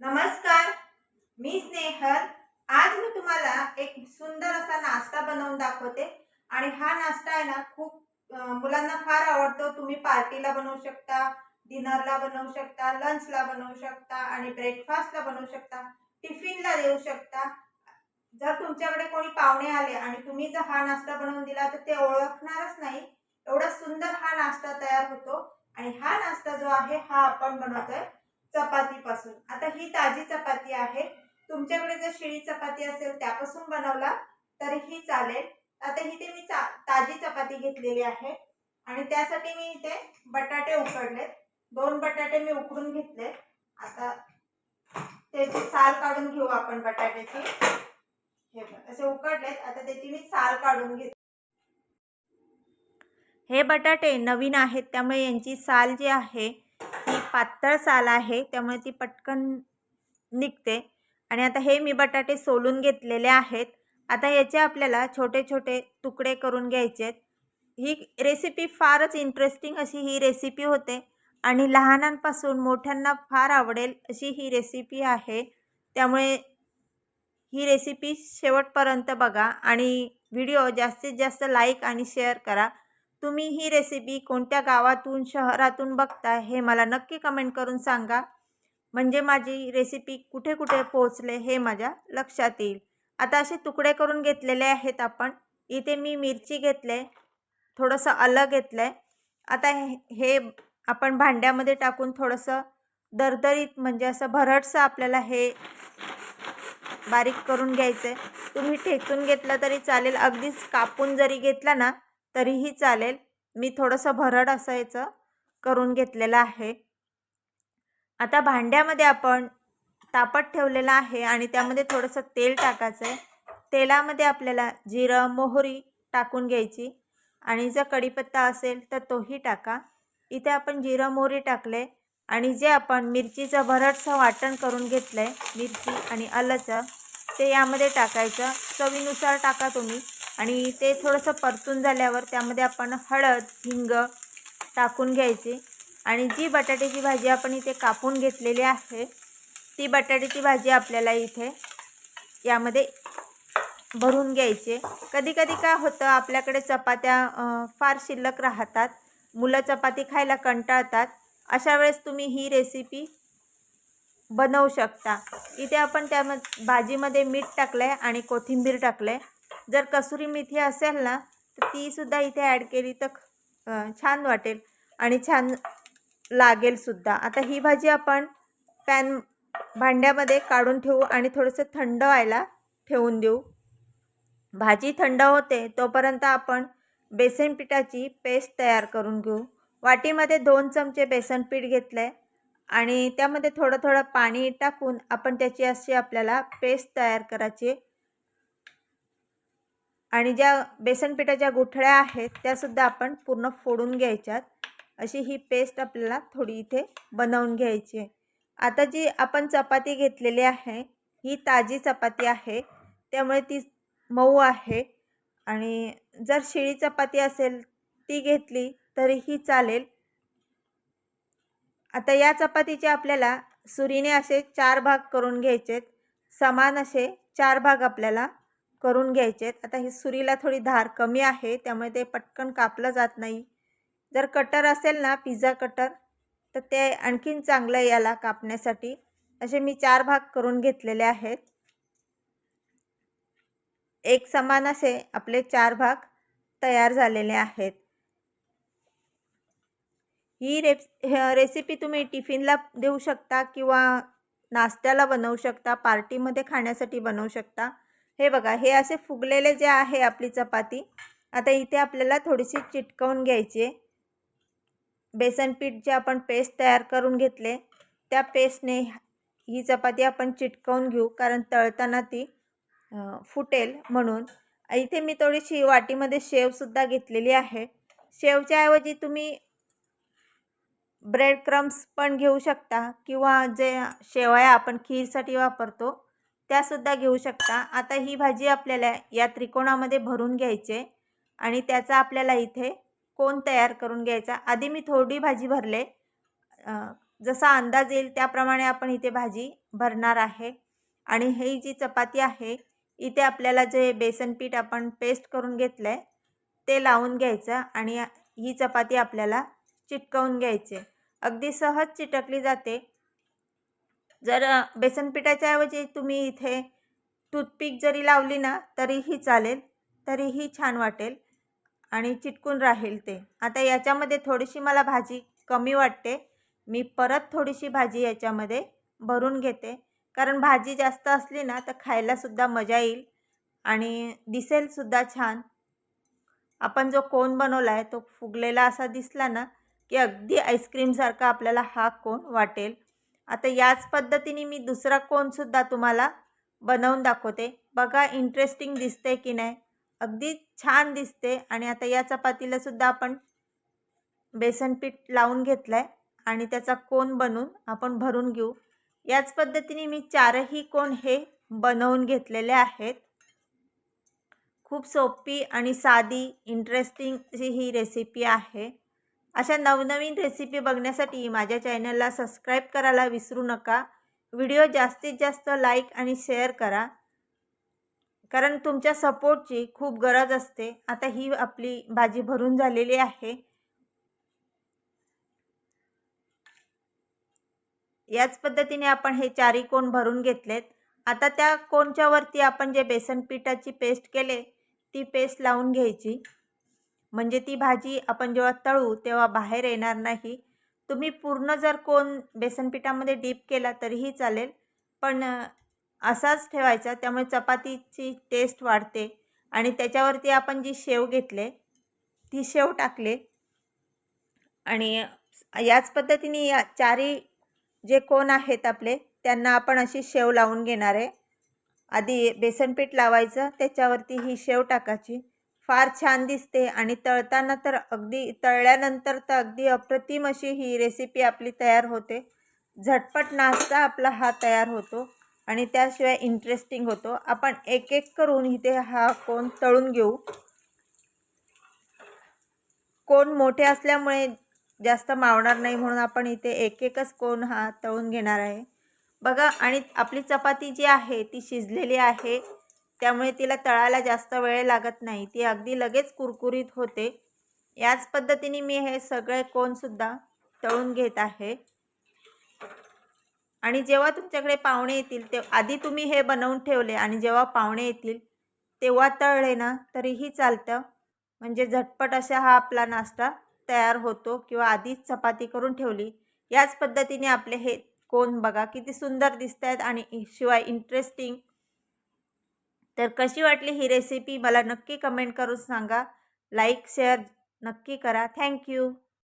नमस्कार मी स्नेहल. आज मी तुम्हाला एक सुंदर असा नाश्ता बनवून दाखवते आणि हा नाश्ता आहे ना खूप मुलांना फार आवडतो. तुम्ही पार्टीला बनवू शकता डिनरला बनवू शकता लंचला बनवू शकता आणि ब्रेकफास्टला बनवू शकता टिफिनला देऊ शकता. जर तुमच्याकडे कोणी पाहुणे आले आणि तुम्ही जर हा नाश्ता बनवून दिला तर ते ओळखणारच नाही. एवढा सुंदर हा नाश्ता तयार होतो आणि हा नाश्ता जो आहे हा आपण बनवतोय. चपातीपासून. आता ही ताजी चपाती आहे. तुमच्याकडे जर शिळी चपाती असेल त्यापासून बनवला तरीही चालेल. आता इथे मी चा ताजी चपाती घेतलेली आहे. आणि त्यासाठी मी इथे बटाटे उकडलेत. दोन बटाटे मी उकडून घेतले. आता त्याची साल काढून घेऊ आपण बटाट्याची. हे असे उकडलेत. आता त्याची मी साल काढून घेते हे बटाटे नवीन आहेत त्यामुळे यांची साल जी आहे पातळ साल आहे त्यामुळे ती पटकन निघते. आणि आता हे मी बटाटे सोलून घेतलेले आहेत. आता याचे आपल्याला छोटे छोटे तुकडे करून घ्यायचे आहेत. ही रेसिपी फारच इंटरेस्टिंग अशी ही रेसिपी होते. आणि लहानांपासून मोठ्यांना फार आवडेल अशी ही रेसिपी आहे. त्यामुळे ही रेसिपी शेवटपर्यंत बघा आणि व्हिडिओ जास्तीत जास्त लाईक आणि शेअर करा. तुम्ही ही रेसिपी कोणत्या गावातून शहरातून बघता हे मला नक्की कमेंट करून सांगा. म्हणजे माझी रेसिपी कुठे कुठे पोहोचले हे माझ्या लक्षात येईल. आता असे तुकडे करून घेतलेले आहेत आपण. इथे मी मिरची घेतले थोडंसं आलं घेतलं आहे आता हे- हे आपण भांड्यामध्ये टाकून थोडंसं दरदरीत म्हणजे असं भरटसं आपल्याला हे बारीक करून घ्यायचं आहे तुम्ही ठेचून घेतलं तरी चालेल. अगदीच कापून जरी घेतला ना तरीही चालेल. मी थोडंसं भरड असं याचं करून घेतलेलं आहे. आता भांड्यामध्ये आपण तापत ठेवलेलं आहे आणि त्यामध्ये थोडंसं तेल टाकायचं आहे तेलामध्ये आपल्याला जिरं मोहरी टाकून घ्यायची आणि जर कढीपत्ता असेल तर तोही टाका. इथे आपण जिरं मोहरी टाकले आणि जे आपण मिरचीचं भरडचं वाटण करून घेतलं आहे मिरची आणि आलंचं ते यामध्ये टाकायचं. चवीनुसार टाका तुम्ही. आणि ते थोडंसं परतून झाल्यावर त्यामध्ये आपण हळद हिंग टाकून घ्यायची. आणि जी बटाट्याची भाजी आपण इथे कापून घेतलेली आहे ती बटाट्याची भाजी आपल्याला इथे यामध्ये भरून घ्यायचे. कधी कधी काय होतं आपल्याकडे चपात्या फार शिल्लक राहतात मुलं चपाती खायला कंटाळतात अशा वेळेस तुम्ही ही रेसिपी बनवू शकता. इथे आपण त्या भाजीमध्ये मीठ टाकलं आहे आणि कोथिंबीर टाकलं आहे जर कसुरी मेथी असेल ना तर तीसुद्धा इथे ॲड केली तर छान वाटेल आणि छान लागेलसुद्धा आता ही भाजी आपण पॅन भांड्यामध्ये काढून ठेवू आणि थोडंसं थंड व्हायला ठेवून देऊ. भाजी थंड होते तोपर्यंत आपण बेसन पिठाची पेस्ट तयार करून घेऊ. वाटीमध्ये दोन चमचे बेसन पीठ घेतलं आहे आणि त्यामध्ये थोडं थोडं पाणी टाकून आपण त्याची अशी आपल्याला पेस्ट तयार करायची आणि ज्या बेसन पिठाच्या गुठळ्या आहेत त्यासुद्धा आपण पूर्ण फोडून घ्यायच्यात. अशी ही पेस्ट आपल्याला थोडी इथे बनवून घ्यायची. आहे आता जी आपण चपाती घेतलेली आहे ही ताजी चपाती आहे. त्यामुळे ती मऊ आहे. आणि जर शिळी चपाती असेल ती घेतली तरीही चालेल. आता या चपातीचे आपल्याला सुरीने असे चार भाग करून घ्यायचेत. समान असे चार भाग आपल्याला करून घ्यायचेत आता ही सुरीला थोडी धार कमी आहे त्यामुळे ते पटकन कापलं जात नाही. जर कटर असेल ना पिझ्झा कटर तर ते आणखीन चांगलं आहे याला कापण्यासाठी. असे मी चार भाग करून घेतलेले आहेत. एक समान असे आपले चार भाग तयार झालेले आहेत. ही रेप रेसिपी तुम्ही टिफिनला देऊ शकता किंवा नाश्त्याला बनवू शकता पार्टीमध्ये खाण्यासाठी बनवू शकता. हे बघा हे असे फुगलेले जे आहे आपली चपाती आता इथे आपल्याला थोडीशी चिटकवून घ्यायची आहे. बेसन पीठ जे आपण पेस्ट तयार करून घेतले त्या पेस्टने ही चपाती आपण चिटकवून घेऊ कारण तळताना ती फुटेल म्हणून. इथे मी थोडीशी वाटीमध्ये शेवसुद्धा घेतलेली आहे. शेवच्या ऐवजी तुम्ही ब्रेड क्रम्स पण घेऊ शकता किंवा जे शेवया आपण खीरसाठी वापरतो त्यासुद्धा घेऊ शकता. आता ही भाजी आपल्याला या त्रिकोणामध्ये भरून घ्यायचे आणि त्याचा आपल्याला इथे कोण तयार करून घ्यायचा? आधी मी थोडी भाजी भरले. जसा अंदाज येईल त्याप्रमाणे आपण इथे भाजी भरणार आहे. आणि ही जी चपाती आहे इथे आपल्याला जे बेसन पीठ आपण पेस्ट करून घेतलं आहे ते लावून घ्यायचं आणि ही चपाती आपल्याला चिटकवून घ्यायचे अगदी सहज चिटकली जाते. जर बेसन पिठाच्या ऐवजी तुम्ही इथे टूथपिक जरी लावली ना तरीही चालेल तरीही छान वाटेल आणि चिटकून राहील ते. आता याच्यामध्ये थोडीशी मला भाजी कमी वाटते. मी परत थोडीशी भाजी याच्यामध्ये भरून घेते. कारण भाजी जास्त असली ना तर खायलासुद्धा मजा येईल आणि दिसेलसुद्धा छान. आपण जो कोन बनवला आहे तो फुगलेला असा दिसला ना की अगदी आईस्क्रीमसारखा आपल्याला हा कोन वाटेल. आता याच पद्धतीने मी दुसरा कोनसुद्धा तुम्हाला बनवून दाखवते. बघा इंटरेस्टिंग दिसते की नाही? अगदी छान दिसते आणि आता या चपातीलासुद्धा आपण बेसन पीठ लावून घेतलं आहे आणि त्याचा कोन बनवून आपण भरून घेऊ. याच पद्धतीने मी चारही कोन हे बनवून घेतलेले आहेत. खूप सोपी आणि साधी इंटरेस्टिंग ही रेसिपी आहे. अशा नवनवीन रेसिपी बघण्यासाठी माझ्या चॅनलला सबस्क्राईब करायला विसरू नका. व्हिडिओ जास्तीत जास्त लाईक आणि शेअर करा. कारण तुमच्या सपोर्टची खूप गरज असते. आता ही आपली भाजी भरून झालेली आहे. याच पद्धतीने आपण हे चारी कोण भरून घेतलेत. आता त्या कोणच्यावरती आपण जे बेसन पिठाची पेस्ट केले ती पेस्ट लावून घ्यायची. म्हणजे ती भाजी आपण जेव्हा तळू तेव्हा बाहेर येणार नाही. तुम्ही पूर्ण जर कोण बेसनपिठामध्ये डीप केला तरीही चालेल पण असाच ठेवायचा त्यामुळे चपातीची टेस्ट वाढते आणि त्याच्यावरती आपण जी शेव घेतले ती शेव टाकले आणि याच पद्धतीने या चारी जे कोण आहेत आपले त्यांना आपण अशी शेव लावून घेणार आहे. आधी बेसनपीठ लावायचं त्याच्यावरती ही शेव टाकायची. फार छान दिसते आणि तळताना तर अगदी तळल्यानंतर तर अगदी अप्रतिम अशी ही रेसिपी आपली तयार होते. झटपट नाश्ता आपला हा तयार होतो आणि त्याशिवाय इंटरेस्टिंग होतो. आपण एक एक करून इथे हा कोण तळून घेऊ. कोण मोठे असल्यामुळे जास्त मावणार नाही म्हणून आपण इथे एक एकच कोण हा तळून घेणार आहे. बघा आणि आपली चपाती जी आहे ती शिजलेली आहे. त्यामुळे तिला तळायला जास्त वेळ लागत नाही. ती अगदी लगेच कुरकुरीत होते. याच पद्धतीने मी हे सगळे कोणसुद्धा तळून घेत आहे. आणि जेव्हा तुमच्याकडे पाहुणे येतील ते आधी तुम्ही हे बनवून ठेवले आणि जेव्हा पाहुणे येतील तेव्हा तळले ना तरीही चालतं. म्हणजे झटपट असा हा आपला नाश्ता तयार होतो किंवा आधीच चपाती करून ठेवली. याच पद्धतीने आपले हे कोण बघा किती सुंदर दिसत आहेत आणि शिवाय इंटरेस्टिंग तर कशी वाटली ही रेसिपी मला नक्की कमेंट करून सांगा. लाईक शेअर नक्की करा. थँक्यू